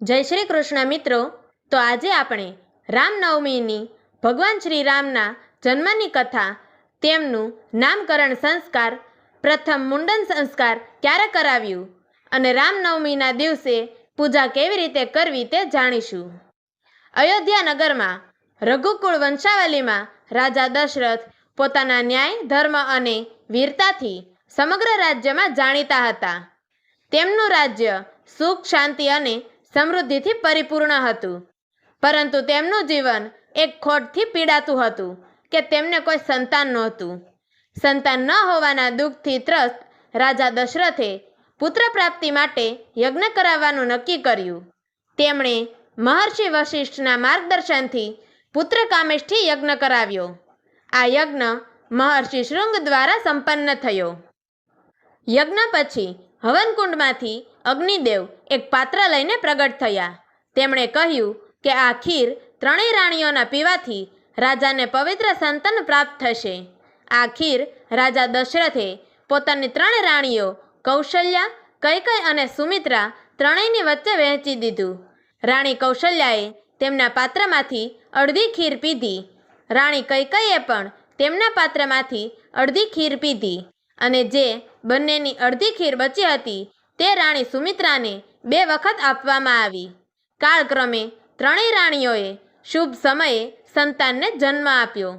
જય શ્રી કૃષ્ણ મિત્રો. તો આજે આપણે રામનવમીની ભગવાન શ્રી રામના જન્મની કથા, તેમનું નામકરણ સંસ્કાર, પ્રથમ મુંડન સંસ્કાર ક્યારે કરાવ્યું અને રામનવમીના દિવસે પૂજા કેવી રીતે કરવી તે જાણીશું. અયોધ્યા નગરમાં રઘુકુળ વંશાવલીમાં રાજા દશરથ પોતાના ન્યાય, ધર્મ અને વીરતાથી સમગ્ર રાજ્યમાં જાણીતા હતા. તેમનું રાજ્ય સુખ, શાંતિ અને સમૃદ્ધિથી પરિપૂર્ણ હતું. પરંતુ તેમનું જીવન એક ખોટથી પીડાતું હતું કે તેમને કોઈ સંતાન નહોતું. સંતાન ન હોવાના દુઃખથી ત્રસ્ત રાજા દશરથે પુત્ર પ્રાપ્તિ માટે યજ્ઞ કરાવવાનું નક્કી કર્યું. તેમણે મહર્ષિ વશિષ્ઠના માર્ગદર્શનથી પુત્ર કામેષ્ઠી યજ્ઞ કરાવ્યો. આ યજ્ઞ મહર્ષિ શૃંગ દ્વારા સંપન્ન થયો. યજ્ઞ પછી હવનકુંડમાંથી અગ્નિદેવ એક પાત્ર લઈને પ્રગટ થયા. તેમણે કહ્યું કે આ ખીર ત્રણેય રાણીઓના પીવાથી રાજાને પવિત્ર સંતાન પ્રાપ્ત થશે. આ ખીર રાજા દશરથે પોતાની ત્રણ રાણીઓ કૌશલ્યા કૈકઈ અને સુમિત્રા ત્રણેયની વચ્ચે વહેંચી દીધું. રાણી કૌશલ્યાએ તેમના પાત્રમાંથી અડધી ખીર પીધી. રાણી કૈકઈએ પણ તેમના પાત્રમાંથી અડધી ખીર પીધી અને જે બંનેની અડધી ખીર બચી હતી તે રાણી સુમિત્રાને બે વખત આપવામાં આવી. કાળક્રમે ત્રણેય રાણીઓએ શુભ સમયે સંતાનને જન્મ આપ્યો.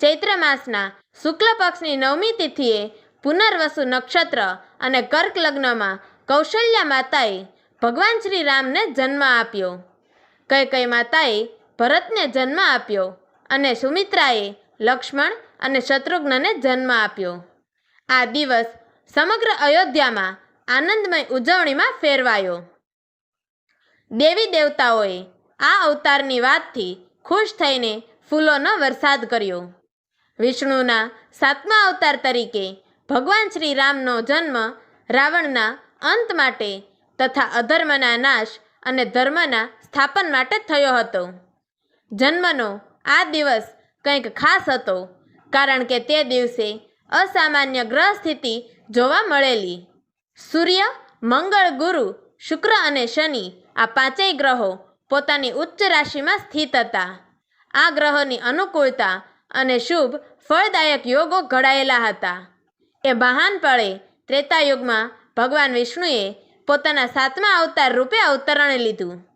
ચૈત્ર માસના શુક્લ પક્ષની નવમી તિથિએ પુનર્વસુ નક્ષત્ર અને કર્ક લગ્નમાં કૌશલ્યા માતાએ ભગવાન શ્રી રામને જન્મ આપ્યો. કઈ કઈ માતાએ ભરતને જન્મ આપ્યો અને સુમિત્રાએ લક્ષ્મણ અને શત્રુઘ્નને જન્મ આપ્યો. આ દિવસ સમગ્ર અયોધ્યામાં આનંદમય ઉજવણીમાં ફેરવાયો. દેવી દેવતાઓએ આ અવતારની વાતથી ખુશ થઈને ફૂલોનો વરસાદ કર્યો. વિષ્ણુના સાતમા અવતાર તરીકે ભગવાન શ્રી રામનો જન્મ રાવણના અંત માટે તથા અધર્મના નાશ અને ધર્મના સ્થાપન માટે થયો હતો. જન્મનો આ દિવસ કંઈક ખાસ હતો, કારણ કે તે દિવસે અસામાન્ય ગ્રહ સ્થિતિ જોવા મળેલી. સૂર્ય, મંગળ, ગુરુ, શુક્ર અને શનિ આ પાંચેય ગ્રહો પોતાની ઉચ્ચ રાશિમાં સ્થિત હતા. આ ગ્રહોની અનુકૂળતા અને શુભ, ફળદાયક યોગો ઘડાયેલા હતા. એ મહાન પળે ત્રેતાયુગમાં ભગવાન વિષ્ણુએ પોતાના સાતમા અવતાર રૂપે અવતરણ લીધું.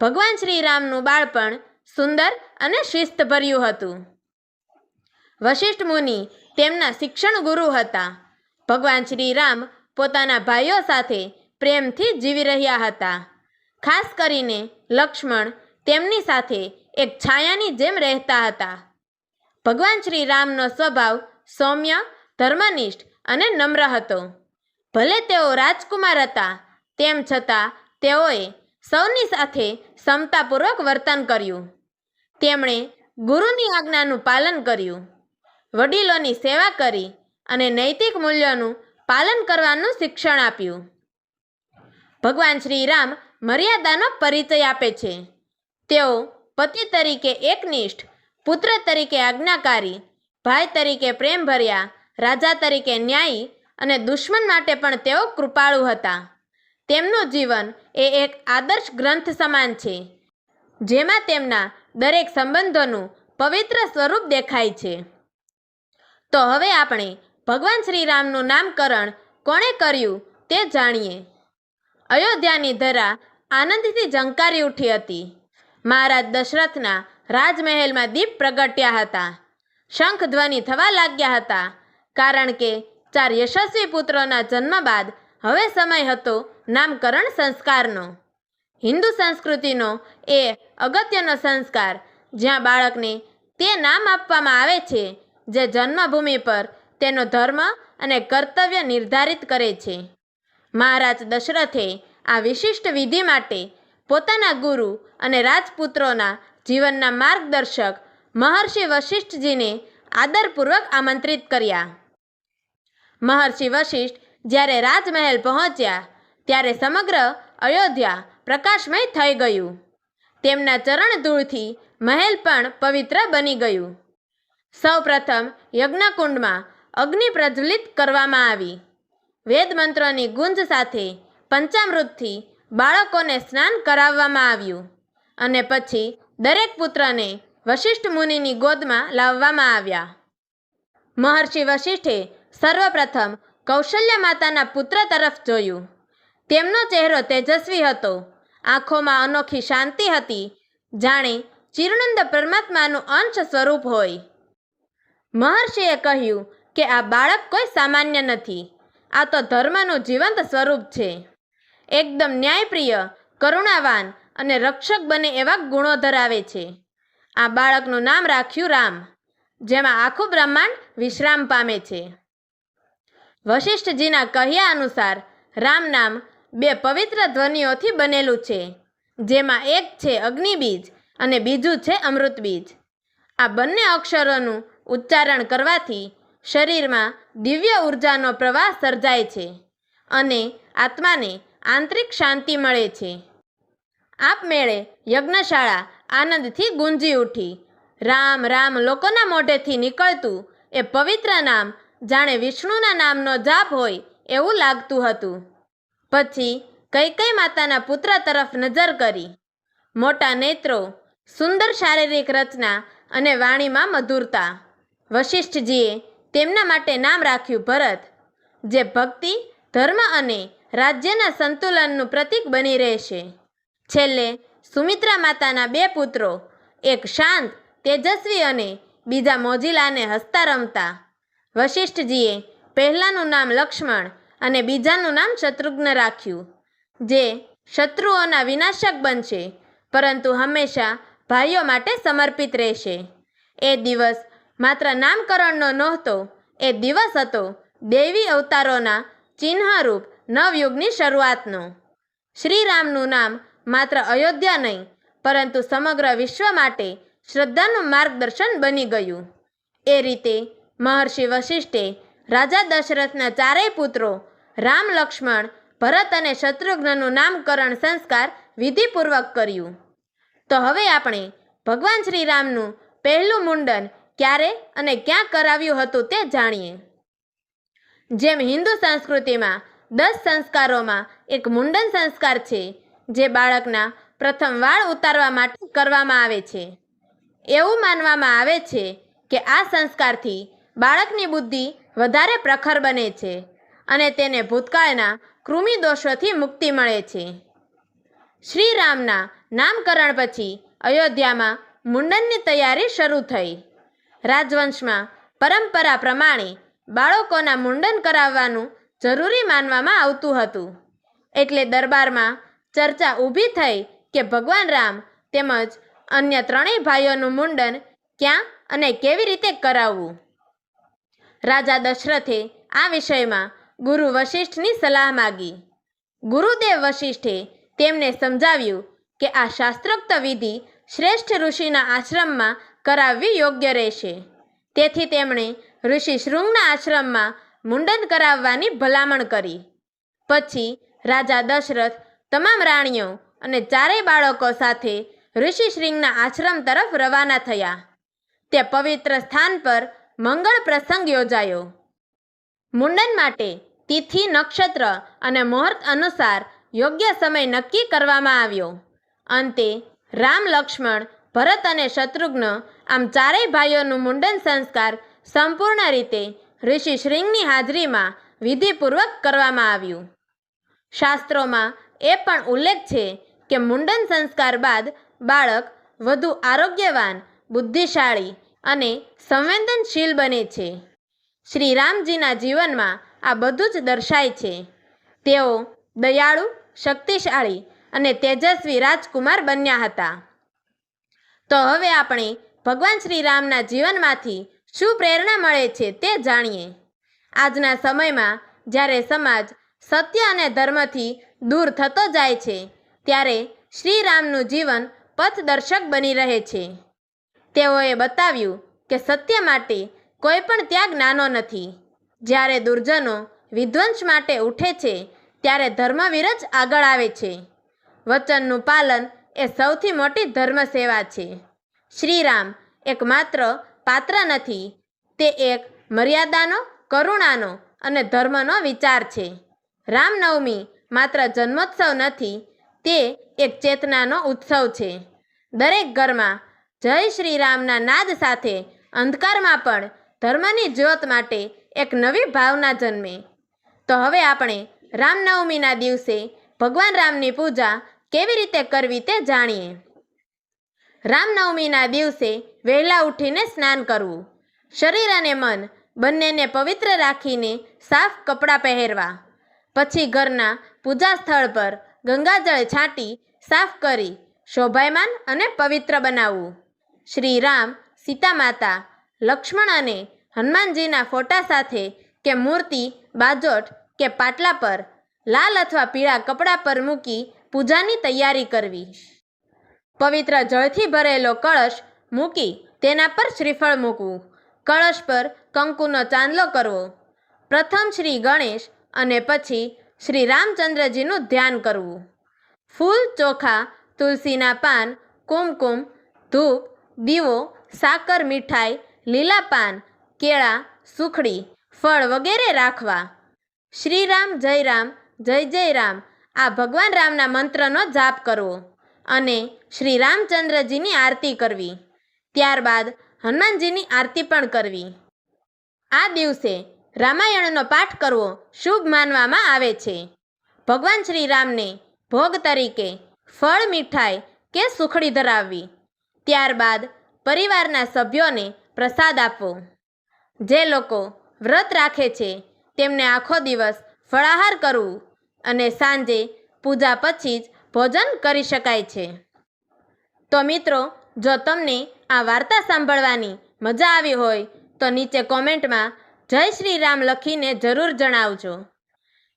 ભગવાન શ્રી રામનું બાળપણ સુંદર અને શિસ્તભર્યું હતું. વશિષ્ઠ મુનિ તેમના શિક્ષણ ગુરુ હતા. ભગવાન શ્રી રામ પોતાના ભાઈઓ સાથે પ્રેમથી જીવી રહ્યા હતા. ખાસ કરીને લક્ષ્મણ તેમની સાથે એક છાયાની જેમ રહેતા હતા. ભગવાન શ્રી રામનો સ્વભાવ સૌમ્ય, ધર્મનિષ્ઠ અને નમ્ર હતો. ભલે તેઓ રાજકુમાર હતા, તેમ છતાં તેઓએ સૌની સાથે સમતાપૂર્વક વર્તન કર્યું. તેમણે ગુરુની આજ્ઞાનું પાલન કર્યું. વડીલોની સેવા કરી અને નૈતિક મૂલ્યોનું પાલન કરવાનું શિક્ષણ આપ્યું. ભગવાન શ્રી રામ મર્યાદાનો પરિચય આપે છે. તેઓ પતિ તરીકે એકનિષ્ઠ, પુત્ર તરીકે આજ્ઞાકારી, ભાઈ તરીકે પ્રેમભર્યા, રાજા તરીકે ન્યાયી અને દુશ્મન માટે પણ તેઓ કૃપાળુ હતા. તેમનું જીવન એ એક આદર્શ ગ્રંથ સમાન છે, જેમાં તેમના દરેક સંબંધોનું પવિત્ર સ્વરૂપ દેખાય છે. તો હવે આપણે ભગવાન શ્રીરામનું નામકરણ કોણે કર્યું તે જાણીએ. અયોધ્યાની ધરા આનંદથી ઝંકારી ઉઠી હતી. મહારાજ દશરથના રાજમહેલમાં દીપ પ્રગટ્યા હતા. શંખ ધ્વનિ થવા લાગ્યા હતા, કારણ કે ચાર યશસ્વી પુત્રોના જન્મ બાદ હવે સમય હતો નામકરણ સંસ્કારનો. હિન્દુ સંસ્કૃતિનો એ અગત્યનો સંસ્કાર જ્યાં બાળકને તે નામ આપવામાં આવે છે, જે જન્મભૂમિ પર તેનો ધર્મ અને કર્તવ્ય નિર્ધારિત કરે છે. મહારાજ દશરથે આ વિશિષ્ટ વિધિ માટે પોતાના ગુરુ અને રાજપુત્રોના જીવનના માર્ગદર્શક મહર્ષિ વશિષ્ઠજીને આદરપૂર્વક આમંત્રિત કર્યા. મહર્ષિ વશિષ્ઠ જ્યારે રાજમહેલ પહોંચ્યા, ત્યારે સમગ્ર અયોધ્યા પ્રકાશમય થઈ ગયું. તેમના ચરણ ધૂળથી મહેલ પણ પવિત્ર બની ગયું. સૌપ્રથમ યજ્ઞકુંડમાં અગ્નિ પ્રજ્વલિત કરવામાં આવી. વેદ મંત્રોની ગુંજ સાથે પંચામૃતથી બાળકોને સ્નાન કરાવવામાં આવ્યું અને પછી દરેક પુત્રને વશિષ્ઠ મુનિની ગોદમાં લાવવામાં આવ્યા. મહર્ષિ વશિષ્ઠે સર્વપ્રથમ કૌશલ્ય માતાના પુત્ર તરફ જોયું. તેમનો ચહેરો તેજસ્વી હતો. આંખોમાં અનોખી શાંતિ હતી. જાણે ચિરનંદ પરમાત્માનું અંશ સ્વરૂપ હોય. મહર્ષિએ કહ્યું કે આ બાળક કોઈ સામાન્ય નથી. આ તો ધર્મનું જીવંત સ્વરૂપ છે. એકદમ ન્યાયપ્રિય, કરુણાવાન અને રક્ષક બને એવા ગુણો ધરાવે છે. આ બાળકનું નામ રાખ્યું રામ, જેમાં આખું બ્રહ્માંડ વિશ્રામ પામે છે. વશિષ્ઠજીના કહ્યા અનુસાર, રામ નામ બે પવિત્ર ધ્વનિઓથી બનેલું છે, જેમાં એક છે અગ્નિબીજ અને બીજું છે અમૃતબીજ. આ બંને અક્ષરોનું ઉચ્ચારણ કરવાથી શરીરમાં દિવ્ય ઉર્જાનો પ્રવાહ સર્જાય છે અને આત્માને આંતરિક શાંતિ મળે છે. આપમેળે યજ્ઞશાળા આનંદથી ગુંજી ઉઠી. રામ રામ લોકોના મોઢેથી નીકળતું એ પવિત્ર નામ જાણે વિષ્ણુના નામનો જાપ હોય એવું લાગતું હતું. પછી કઈ કઈ માતાના પુત્ર તરફ નજર કરી. મોટા નેત્રો, સુંદર શારીરિક રચના અને વાણીમાં મધુરતા. વશિષ્ઠજીએ તેમના માટે નામ રાખ્યું ભરત, જે ભક્તિ, ધર્મ અને રાજ્યના સંતુલનનું પ્રતીક બની રહેશે. છેલ્લે સુમિત્રા માતાના બે પુત્રો, એક શાંત, તેજસ્વી અને બીજા મોજીલાને હસતા રમતા. વશિષ્ઠજીએ પહેલાંનું નામ લક્ષ્મણ અને બીજાનું નામ શત્રુઘ્ન રાખ્યું, જે શત્રુઓના વિનાશક બનશે, પરંતુ હંમેશા ભાઈઓ માટે સમર્પિત રહેશે. એ દિવસ માત્ર નામકરણનો નહોતો, એ દિવસ હતો દેવી અવતારોના ચિહ્નરૂપ નવયુગની શરૂઆતનો. શ્રીરામનું નામ માત્ર અયોધ્યા નહીં, પરંતુ સમગ્ર વિશ્વ માટે શ્રદ્ધાનું માર્ગદર્શન બની ગયું. એ રીતે મહર્ષિ વશિષ્ઠે રાજા દશરથના ચારેય પુત્રો રામ, લક્ષ્મણ, ભરત અને શત્રુઘ્નનું નામકરણ સંસ્કાર વિધિપૂર્વક કર્યું. તો હવે આપણે ભગવાન શ્રીરામનું પહેલું મુંડન ક્યારે અને ક્યાં કરાવ્યું હતું તે જાણીએ. જેમ હિન્દુ સંસ્કૃતિમાં દસ સંસ્કારોમાં એક મુંડન સંસ્કાર છે, જે બાળકના પ્રથમ વાળ ઉતારવા માટે કરવામાં આવે છે. એવું માનવામાં આવે છે કે આ સંસ્કારથી બાળકની બુદ્ધિ વધારે પ્રખર બને છે અને તેને ભૂતકાળના કૃમિ દોષોથી મુક્તિ મળે છે. શ્રીરામના નામકરણ પછી અયોધ્યામાં મુંડનની તૈયારી શરૂ થઈ. રાજવંશમાં પરંપરા પ્રમાણે બાળકોના મુંડન કરાવવાનું જરૂરી માનવામાં આવતું હતું. એટલે દરબારમાં ચર્ચા ઊભી થઈ કે ભગવાન રામ તેમજ અન્ય ત્રણેય ભાઈઓનું મુંડન ક્યાં અને કેવી રીતે કરાવવું. રાજા દશરથે આ વિષયમાં ગુરુ વશિષ્ઠની સલાહ માગી. ગુરુદેવ વશિષ્ઠે તેમને સમજાવ્યું કે આ શાસ્ત્રોક્ત વિધિ શ્રેષ્ઠ ઋષિના આશ્રમમાં કરાવવી યોગ્ય રહેશે. તેથી તેમણે ઋષિ શૃંગના આશ્રમમાં મુંડન કરાવવાની ભલામણ કરી. પછી રાજા દશરથ તમામ રાણીઓ અને ચારેય બાળકો સાથે ઋષિ શૃંગના આશ્રમ તરફ રવાના થયા. તે પવિત્ર સ્થાન પર મંગળ પ્રસંગ યોજાયો. મુંડન માટે તિથિ, નક્ષત્ર અને મુહૂર્ત અનુસાર યોગ્ય સમય નક્કી કરવામાં આવ્યો. અંતે રામ, લક્ષ્મણ, ભરત અને શત્રુઘ્ન આમ ચારેય ભાઈઓનું મુંડન સંસ્કાર સંપૂર્ણ રીતે ઋષિ શ્રીંગની હાજરીમાં વિધિપૂર્વક કરવામાં આવ્યું. શાસ્ત્રોમાં એ પણ ઉલ્લેખ છે કે મુંડન સંસ્કાર બાદ બાળક વધુ આરોગ્યવાન, બુદ્ધિશાળી અને સંવેદનશીલ બને છે. શ્રી રામજીના જીવનમાં આ બધું જ દર્શાય છે. તેઓ દયાળુ, શક્તિશાળી અને તેજસ્વી રાજકુમાર બન્યા હતા. તો હવે આપણે ભગવાન શ્રી રામના જીવનમાંથી શું પ્રેરણા મળે છે તે જાણીએ. આજના સમયમાં જ્યારે સમાજ સત્ય અને ધર્મથી દૂર થતો જાય છે, ત્યારે શ્રીરામનું જીવન પથદર્શક બની રહે છે. તેઓએ બતાવ્યું કે સત્ય માટે કોઈ પણ ત્યાગ નાનો નથી. જ્યારે દુર્જનો વિધ્વંસ માટે ઉઠે છે, ત્યારે ધર્મવીર જ આગળ આવે છે. વચનનું પાલન એ સૌથી મોટી ધર્મ સેવા છે. શ્રીરામ એક માત્ર પાત્ર નથી, તે એક મર્યાદાનો, કરુણાનો અને ધર્મનો વિચાર છે. રામનવમી માત્ર જન્મોત્સવ નથી, તે એક ચેતનાનો ઉત્સવ છે. દરેક ઘરમાં જય શ્રી રામના નાદ સાથે અંધકારમાં પણ ધર્મની જ્યોત માટે એક નવી ભાવના જન્મે. તો હવે આપણે રામનવમીના દિવસે ભગવાન રામની પૂજા કેવી રીતે કરવી તે જાણીએ. રામનવમીના દિવસે વહેલા ઉઠીને સ્નાન કરવું. શરીર અને મન બંનેને પવિત્ર રાખીને સાફ કપડાં પહેરવા. પછી ઘરના પૂજા સ્થળ પર ગંગાજળ છાંટી સાફ કરી શોભાયમાન અને પવિત્ર બનાવવું. શ્રી રામ સીતા માતા લક્ષ્મણ અને હનુમાનજીના ફોટા સાથે કે મૂર્તિ બાજોટ કે પાટલા પર લાલ અથવા પીળા કપડા પર મૂકી પૂજાની તૈયારી કરવી. પવિત્ર જળથી ભરેલો કળશ મૂકી તેના પર શ્રીફળ મૂકવું. કળશ પર કંકુનો ચાંદલો કરવો. પ્રથમ શ્રી ગણેશ અને પછી શ્રી રામચંદ્રજીનું ધ્યાન કરવું. ફૂલ, ચોખા, તુલસીના પાન, કુમકુમ, ધૂપ, દીવો, સાકર, મીઠાઈ, લીલા પાન, કેળા, સુખડી, ફળ વગેરે રાખવા. શ્રીરામ જય રામ, જય જય રામ. આ ભગવાન રામના મંત્રનો જાપ કરવો. અને શ્રી રામચંદ્રજીની આરતી કરવી. ત્યારબાદ હનુમાનજીની આરતી પણ કરવી. આ દિવસે રામાયણનો પાઠ કરવો શુભ માનવામાં આવે છે. ભગવાન શ્રી રામને ભોગ તરીકે ફળ, મીઠાઈ કે સુખડી ધરાવવી. ત્યારબાદ પરિવારના સભ્યોને પ્રસાદ આપવો. જે લોકો વ્રત રાખે છે, તેમને આખો દિવસ ફળાહાર કરવું અને સાંજે પૂજા પછી જ ભોજન કરી શકાય છે. તો મિત્રો, જો તમને આ વાર્તા સાંભળવાની મજા આવી હોય, તો નીચે કોમેન્ટમાં જય શ્રી રામ લખીને જરૂર જણાવજો.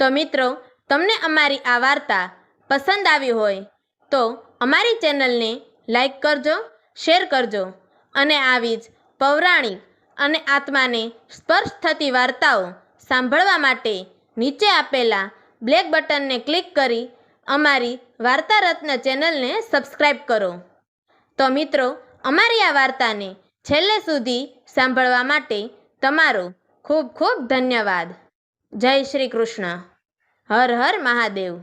તો મિત્રો, તમને અમારી આ વાર્તા પસંદ આવી હોય, તો અમારી ચેનલને લાઈક કરજો, શેર કરજો અને આવી જ પૌરાણિક અને આત્માને સ્પર્શ થતી વાર્તાઓ સાંભળવા માટે નીચે આપેલા બ્લેક બટનને ક્લિક કરી અમારી વાર્તા રત્ન ચેનલને સબસ્ક્રાઈબ કરો. તો મિત્રો, અમારી આ વાર્તાને છેલ્લે સુધી સાંભળવા માટે તમારો ખૂબ ખૂબ ધન્યવાદ. જય શ્રી કૃષ્ણ. હર હર મહાદેવ.